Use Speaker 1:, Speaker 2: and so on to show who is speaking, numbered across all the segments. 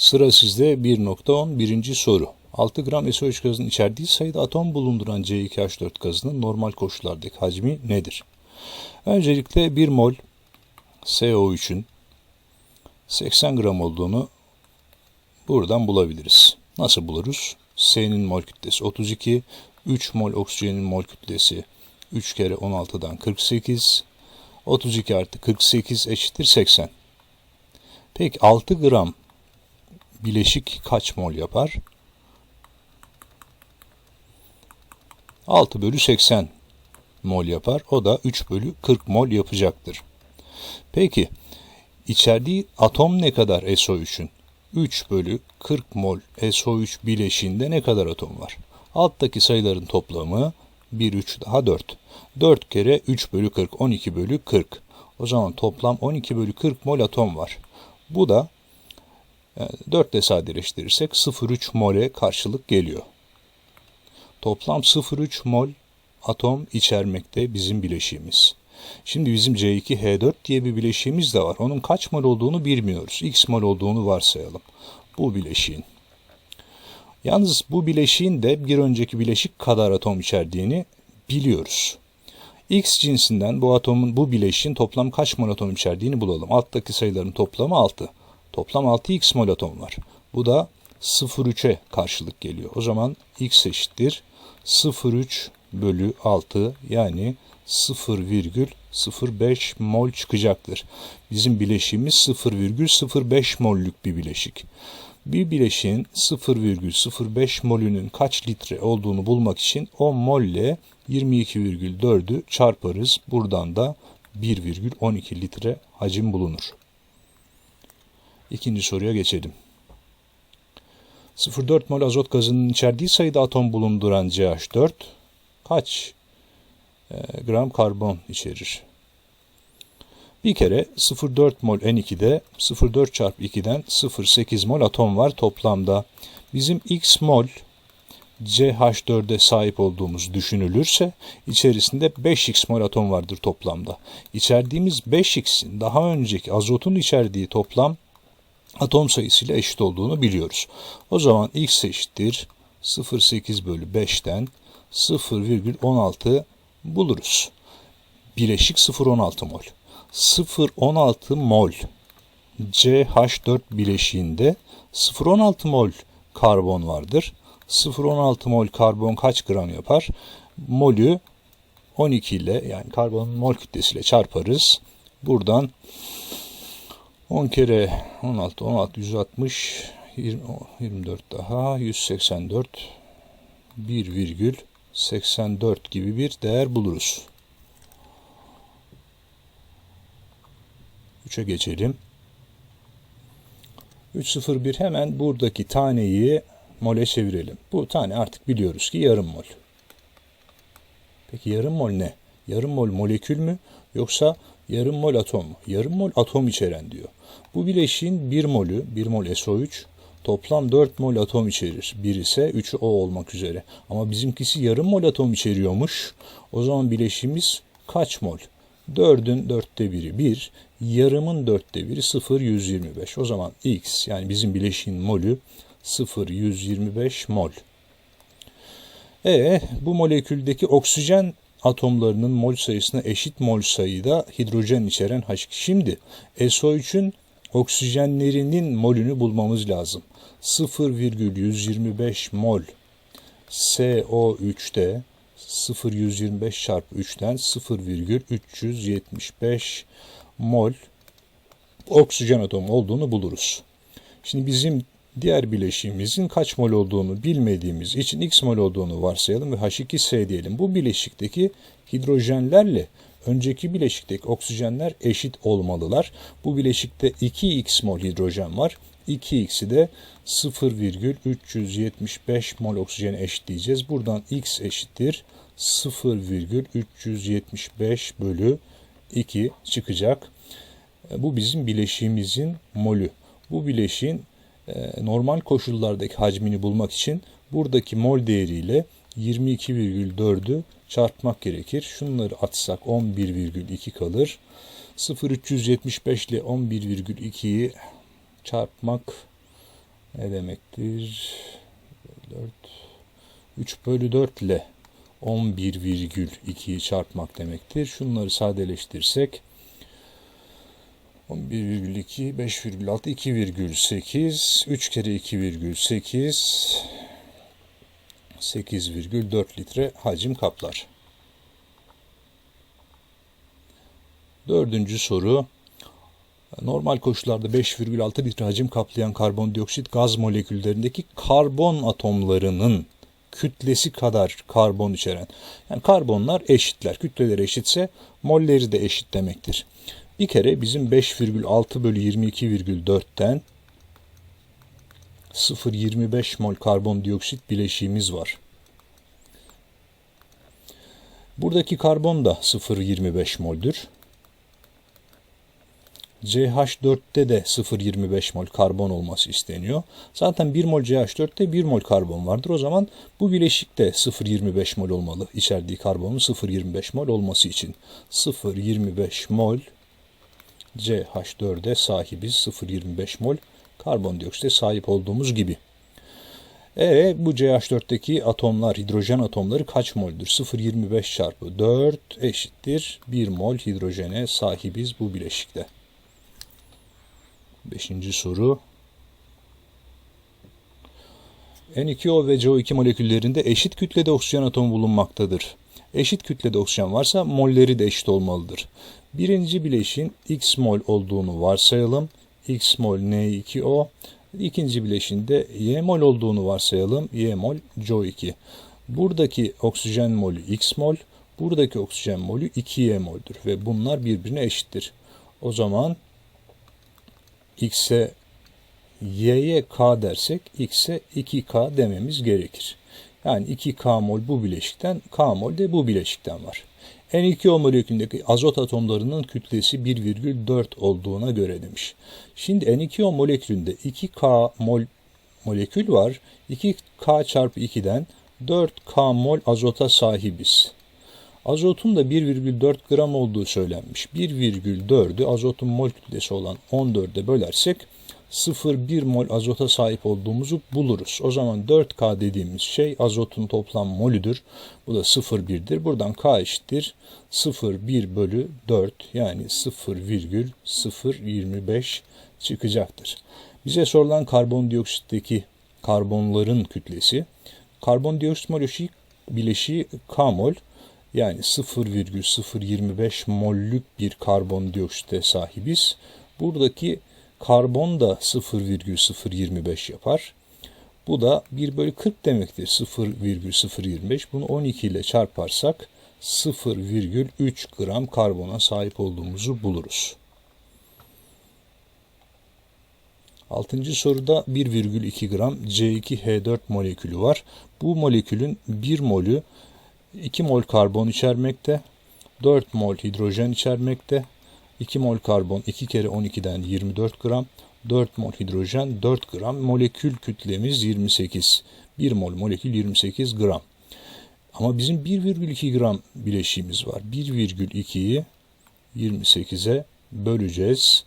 Speaker 1: Sıra sizde 1.10 birinci soru. 6 gram SO3 gazının içerdiği sayıda atom bulunduran C2H4 gazının normal koşullardaki hacmi nedir? Öncelikle 1 mol SO3'ün 80 gram olduğunu buradan bulabiliriz. Nasıl buluruz? S'nin mol kütlesi 32, 3 mol oksijenin mol kütlesi 3 kere 16'dan 48, 32 artı 48 eşittir 80. Peki 6 gram bileşik kaç mol yapar? 6 bölü 80 mol yapar. O da 3 bölü 40 mol yapacaktır. Peki içerdiği atom ne kadar SO3'ün? 3 bölü 40 mol SO3 bileşiğinde ne kadar atom var? Alttaki sayıların toplamı 1, 3 daha 4. 4 kere 3 bölü 40, 12 bölü 40. O zaman toplam 12 bölü 40 mol atom var. Bu da 4 ile sadeleştirirsek 0,3 mole karşılık geliyor. Toplam 0,3 mol atom içermekte bizim bileşiğimiz. Şimdi bizim C2H4 diye bir bileşiğimiz de var. Onun kaç mol olduğunu bilmiyoruz. X mol olduğunu varsayalım. Bu bileşiğin. Yalnız bu bileşiğin de bir önceki bileşik kadar atom içerdiğini biliyoruz. X cinsinden bu atomun bu bileşiğin toplam kaç mol atom içerdiğini bulalım. Alttaki sayıların toplamı 6. Toplam 6x mol atom var. Bu da 0,3'e karşılık geliyor. O zaman x eşittir 0,3 bölü 6 yani 0,05 mol çıkacaktır. Bizim bileşiğimiz 0,05 mollük bir bileşik. Bir bileşiğin 0,05 molünün kaç litre olduğunu bulmak için 10 mol ile 22,4'ü çarparız. Buradan da 1,12 litre hacim bulunur. İkinci soruya geçelim. 0,4 mol azot gazının içerdiği sayıda atom bulunduran CH4 kaç e, gram karbon içerir? Bir kere 0,4 mol N2'de 0,4 çarpı 2'den 0,8 mol atom var toplamda. Bizim X mol CH4'e sahip olduğumuz düşünülürse içerisinde 5x mol atom vardır toplamda. İçerdiğimiz 5x'in daha önceki azotun içerdiği toplam atom sayısıyla eşit olduğunu biliyoruz. O zaman x eşittir 0,8 bölü 5'ten 0,16 buluruz. Bileşik 0,16 mol. 0,16 mol CH4 bileşiğinde 0,16 mol karbon vardır. 0,16 mol karbon kaç gram yapar? Molü 12 ile yani karbonun mol kütlesiyle çarparız. Buradan 10 kere 16, 16, 160, 20, 24 daha, 184, 1,84 gibi bir değer buluruz. 3'e geçelim. 301 hemen buradaki taneyi mole çevirelim. Bu tane artık biliyoruz ki yarım mol. Peki yarım mol ne? Yarım mol molekül mü yoksa yarım mol atom? Yarım mol atom içeren diyor. Bu bileşiğin 1 molü, 1 mol SO3 toplam 4 mol atom içerir. Bir ise 3'ü O olmak üzere. Ama bizimkisi yarım mol atom içeriyormuş. O zaman bileşiğimiz kaç mol? 4'ün dörtte biri 1, yarımın dörtte biri 0, 125. O zaman X yani bizim bileşiğin molü 0, 125 mol. E bu moleküldeki oksijen atomlarının mol sayısına eşit mol sayıda hidrojen içeren H2. Şimdi SO3'ün oksijenlerinin molünü bulmamız lazım. 0,125 mol SO3'te 0,125 çarpı 3'ten 0,375 mol oksijen atomu olduğunu buluruz. Şimdi bizim diğer bileşiğimizin kaç mol olduğunu bilmediğimiz için x mol olduğunu varsayalım ve H2S diyelim. Bu bileşikteki hidrojenlerle önceki bileşikteki oksijenler eşit olmalılar. Bu bileşikte 2x mol hidrojen var. 2x'i de 0,375 mol oksijene eşitleyeceğiz. Buradan x eşittir 0,375 bölü 2 çıkacak. Bu bizim bileşiğimizin molü. Bu bileşiğin normal koşullardaki hacmini bulmak için buradaki mol değeriyle 22,4'ü çarpmak gerekir. Şunları atsak 11,2 kalır. 0,375 ile 11,2'yi çarpmak ne demektir? 4 3 bölü 4 ile 11,2'yi çarpmak demektir. Şunları sadeleştirsek 11,2, 5,6, 2,8, 3 kere 2,8, 8,4 litre hacim kaplar. Dördüncü soru. Normal koşullarda 5,6 litre hacim kaplayan karbondioksit gaz moleküllerindeki karbon atomlarının kütlesi kadar karbon içeren. Yani karbonlar eşitler. Kütleleri eşitse molleri de eşit demektir. Bir kere bizim 5,6 bölü 22,4'ten 0,25 mol karbondioksit bileşiğimiz var. Buradaki karbon da 0,25 moldür. CH4'te de 0,25 mol karbon olması isteniyor. Zaten 1 mol CH4'te 1 mol karbon vardır. O zaman bu bileşik de 0,25 mol olmalı. İçerdiği karbonun 0,25 mol olması için. 0,25 mol CH4'e sahibiz. 0,25 mol karbondioksite sahip olduğumuz gibi. E bu CH4'teki atomlar, hidrojen atomları kaç moldür? 0,25 çarpı 4 eşittir 1 mol hidrojene sahibiz bu bileşikte. Beşinci soru. N2O ve CO2 moleküllerinde eşit kütlede oksijen atomu bulunmaktadır. Eşit kütlede oksijen varsa molleri de eşit olmalıdır. Birinci bileşin X mol olduğunu varsayalım. X mol N2O. İkinci bileşinde Y mol olduğunu varsayalım. Y mol CO2. Buradaki oksijen molü X mol, buradaki oksijen molü 2Y moldür ve bunlar birbirine eşittir. O zaman X'e Y'ye K dersek X'e 2K dememiz gerekir. Yani 2K mol bu bileşikten, K mol de bu bileşikten var. N2O molekülündeki azot atomlarının kütlesi 1,4 olduğuna göre demiş. Şimdi N2O molekülünde 2K mol molekül var. 2K çarpı 2'den 4K mol azota sahibiz. Azotun da 1,4 gram olduğu söylenmiş. 1,4'ü azotun mol kütlesi olan 14'e bölersek 0,1 mol azota sahip olduğumuzu buluruz. O zaman 4K dediğimiz şey azotun toplam molüdür. Bu da 0,1'dir. Buradan K eşittir 0,1 bölü 4 yani 0,025 çıkacaktır. Bize sorulan karbondioksitteki karbonların kütlesi. Karbondioksit molekülü bileşiği K mol yani 0,025 mollük bir karbondioksite sahibiz. Buradaki karbon da 0,025 yapar. Bu da 1 bölü 40 demektir 0,025. Bunu 12 ile çarparsak 0,3 gram karbona sahip olduğumuzu buluruz. Altıncı soruda 1,2 gram C2H4 molekülü var. Bu molekülün 1 molü 2 mol karbon içermekte, 4 mol hidrojen içermekte. 2 mol karbon 2 kere 12'den 24 gram, 4 mol hidrojen 4 gram, molekül kütlemiz 28. 1 mol molekül 28 gram. Ama bizim 1,2 gram bileşiğimiz var. 1,2'yi 28'e böleceğiz.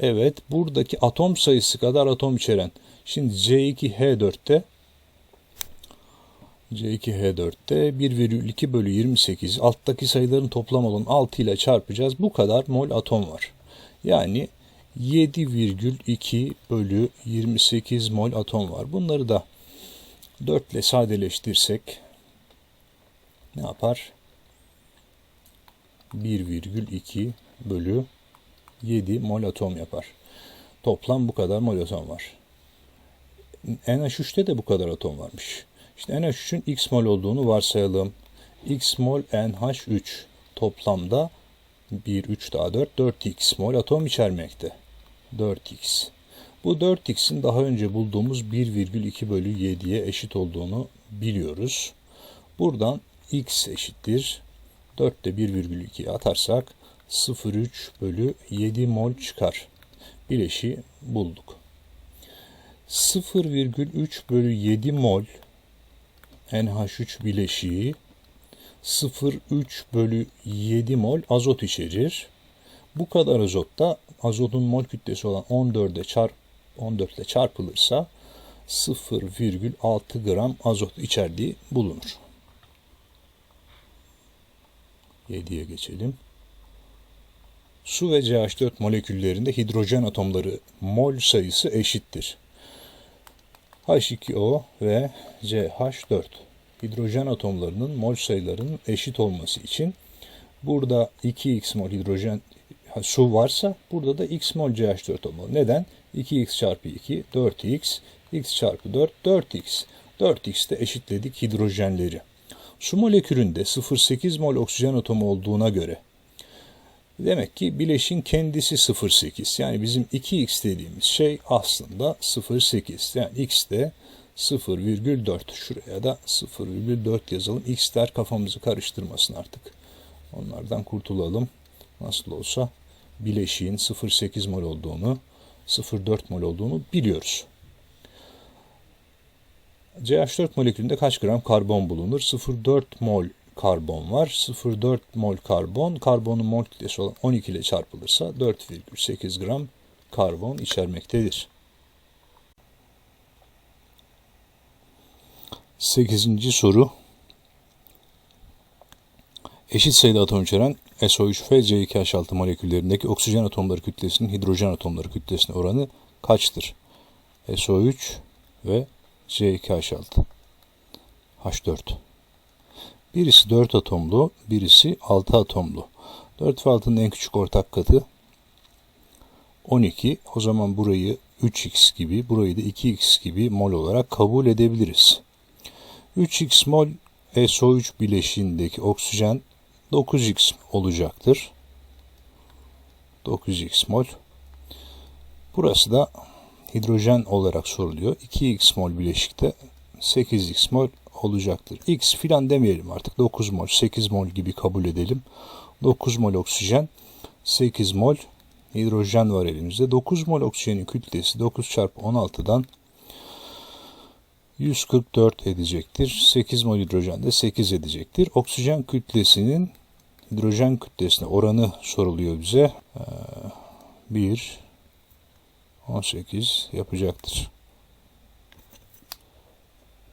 Speaker 1: Evet buradaki atom sayısı kadar atom içeren. Şimdi C2H4'te C2H4'te 1,2 bölü 28 alttaki sayıların toplam olan 6 ile çarpacağız. Bu kadar mol atom var. Yani 7,2 bölü 28 mol atom var. Bunları da 4 ile sadeleştirsek ne yapar? 1,2 bölü 7 mol atom yapar. Toplam bu kadar mol atom var. NH3'te de bu kadar atom varmış. İşte NH3'ün x mol olduğunu varsayalım. x mol NH3 toplamda 1, 3 daha 4, 4x mol atom içermekte. 4x. Bu 4x'in daha önce bulduğumuz 1,2 bölü 7'ye eşit olduğunu biliyoruz. Buradan x eşittir. 4'te 1,2'ye atarsak 0,3 bölü 7 mol çıkar. Bileşi bulduk. 0,3 bölü 7 mol NH3 bileşiği 0,3 bölü 7 mol azot içerir. Bu kadar azot da azotun mol kütlesi olan 14'e çarp 14 ile çarpılırsa 0,6 gram azot içerdiği bulunur. 7'ye geçelim. Su ve CH4 moleküllerinde hidrojen atomları mol sayısı eşittir. H2O ve CH4 hidrojen atomlarının mol sayılarının eşit olması için burada 2x mol hidrojen su varsa burada da x mol CH4 olmalı. Neden? 2x çarpı 2 4x, x çarpı 4 4x. 4x'te eşitledik hidrojenleri. Su molekülünde 0,8 mol oksijen atomu olduğuna göre demek ki bileşin kendisi 0,8. Yani bizim 2x dediğimiz şey aslında 0,8. Yani x de 0,4. Şuraya da 0,4 yazalım. X'ler kafamızı karıştırmasın artık. Onlardan kurtulalım. Nasıl olsa bileşiğin 0,8 mol olduğunu, 0,4 mol olduğunu biliyoruz. CH4 molekülünde kaç gram karbon bulunur? 0,4 mol karbon var. 0,4 mol karbon, karbonun mol kütlesi olan 12 ile çarpılırsa 4,8 gram karbon içermektedir. 8. soru Eşit sayıda atom içeren SO3 ve C2H6 moleküllerindeki oksijen atomları kütlesinin hidrojen atomları kütlesine oranı kaçtır? SO3 ve C2H6 H4 Birisi 4 atomlu, birisi 6 atomlu. 4 ve 6'nın en küçük ortak katı 12. O zaman burayı 3x gibi, burayı da 2x gibi mol olarak kabul edebiliriz. 3x mol SO3 bileşiğindeki oksijen 9x olacaktır. 9x mol. Burası da hidrojen olarak soruluyor. 2x mol bileşikte 8x mol olacaktır. X filan demeyelim artık. 9 mol, 8 mol gibi kabul edelim. 9 mol oksijen, 8 mol hidrojen var elimizde. 9 mol oksijenin kütlesi 9 çarpı 16'dan 144 edecektir. 8 mol hidrojen de 8 edecektir. Oksijen kütlesinin hidrojen kütlesine oranı soruluyor bize. 1 18 yapacaktır.